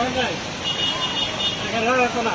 হয় নাই। এখানে রাখো না।